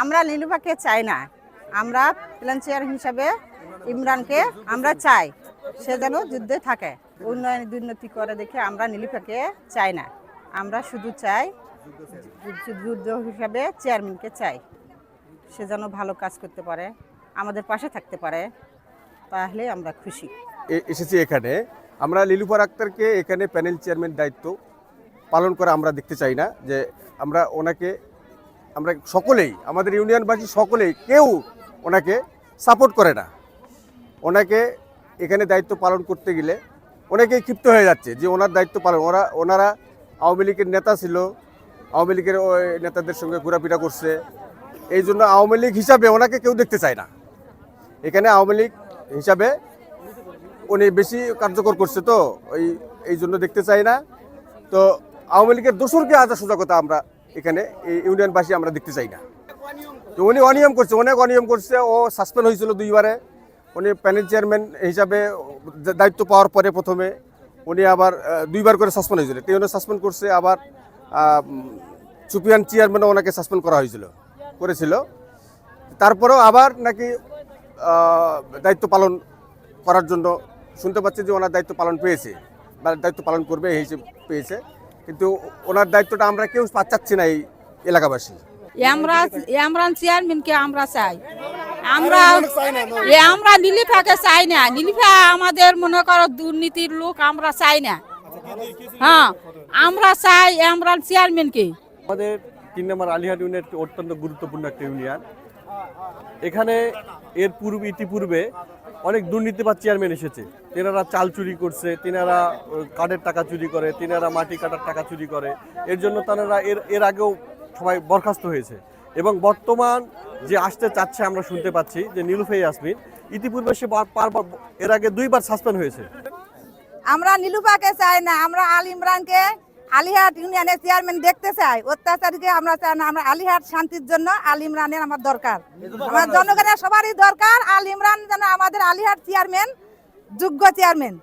আমরা নীলুফাকে চাই না। আমরা প্ল্যান্সিয়ার হিসাবে ইমরানকে আমরা চাই। সে যেন যুদ্ধে থাকে। উন্নয়ন দুর্নীতি করে দেখে আমরা নীলুফাকে চাই না। আমরা শুধু চাই যুদ্ধ হিসাবে চেয়ারম্যানকে চাই। সে যেন ভালো কাজ করতে পারে, আমাদের পাশে থাকতে পারে, তাহলে আমরা খুশি। এসেছি এখানে। আমরা লিলুফার আক্তারকে এখানে প্যানেল চেয়ারম্যান দায়িত্ব পালন করা আমরা দেখতে চাই না যে আমরা ওনাকে আমরা সকলেই, আমাদের ইউনিয়নবাসী সকলেই, কেউ ওনাকে সাপোর্ট করে না। ওনাকে এখানে দায়িত্ব পালন করতে গেলে অনেকেই ক্ষিপ্ত হয়ে যাচ্ছে যে ওনার দায়িত্ব পালন, ওরা, ওনারা আওয়ামী লীগের নেতা ছিল, আওয়ামী লীগের ওই নেতাদের সঙ্গে ঘোরাফেরা করছে। এই জন্য আওয়ামী লীগ হিসাবে ওনাকে কেউ দেখতে চায় না। এখানে আওয়ামী লীগ হিসাবে উনি বেশি কার্যকর করছে তো, ওই, এই জন্য দেখতে চাই না। তো আওয়ামী লীগের দোসরকে আজ সজাগতা আমরা এখানে এই ইউনিয়নবাসী আমরা দেখতে চাই না। তো উনি অনিয়ম করছে, অনেক অনিয়ম করছে। ও সাসপেন্ড হয়েছিল দুইবারে। উনি প্যানেল চেয়ারম্যান হিসাবে দায়িত্ব পাওয়ার পরে প্রথমে উনি আবার দুইবার করে সাসপেন্ড হয়েছিল। টিউনে সাসপেন্ড করছে, আবার চুপিয়ান চেয়ারম্যানও ওনাকে সাসপেন্ড করা হয়েছিল, করেছিল। তারপরেও আবার নাকি দায়িত্ব পালন করার জন্য শুনতে পাচ্ছি যে ওনার দায়িত্ব পালন পেয়েছে, বা দায়িত্ব পালন করবে এই পেয়েছে। কিন্তু ওনার দায়িত্বটা আমরা কেউ পাচ্ছি না এই এলাকাবাসী। ইমরান ইমরান চেয়ারম্যানকে আমরা চাই। আমরা এ আমরা নীলিফাকে চাই না। নীলিফা আমাদের মনে করো দুর্নীতির লোক আমরা চাই না। হ্যাঁ আমরা চাই ইমরান চেয়ারম্যানকে। আমাদের তিন নম্বর আলিহাট ইউনিয়ন একটি অত্যন্ত গুরুত্বপূর্ণ একটা ইউনিয়ন। এখানে এর পূর্বে ইতিপূর্বে অনেক দুর্নীতিবাদ চেয়ারম্যান এসেছে। তেনারা চাল চুরি করছে, তেনারা কাঠের টাকা চুরি করে, তেনারা মাটি কাটার টাকা চুরি করে। এর জন্য তারা এর এর আগেও সবাই বরখাস্ত হয়েছে। এবং বর্তমান যে আসতে চাচ্ছে আমরা শুনতে পাচ্ছি যে নীলুফে ইয়াসমিন, ইতিপূর্বে সে এর আগে দুইবার সাসপেন্ড হয়েছে। আমরা নীলুফাকে চাই না, আমরা আল ইমরানকে আলিহাট ইউনিয়নের চেয়ারম্যান দেখতে চাই, অত্যাচারীকে আমরা চাই না, আমরা আলিহাট শান্তির জন্য আল ইমরানের আমার দরকার। আমার জনগণের সবারই দরকার, আল ইমরান যেন আমাদের আলিহাট চেয়ারম্যান, যোগ্য চেয়ারম্যান।